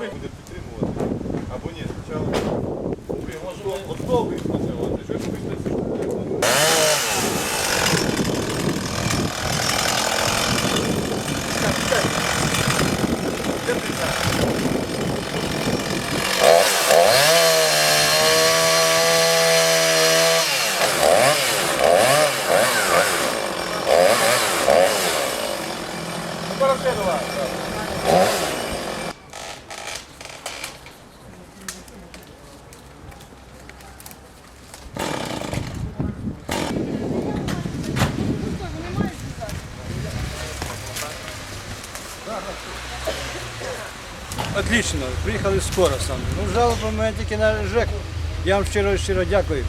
ми будемо підтримувати. Або ні, спочатку. Може, Ото виснажувати, що виснажувати. Хорошо, давай. Отлично, приїхали скоро саме. Ну, жалоба мене тільки на ЖЕК. Я вам щиро щиро дякую.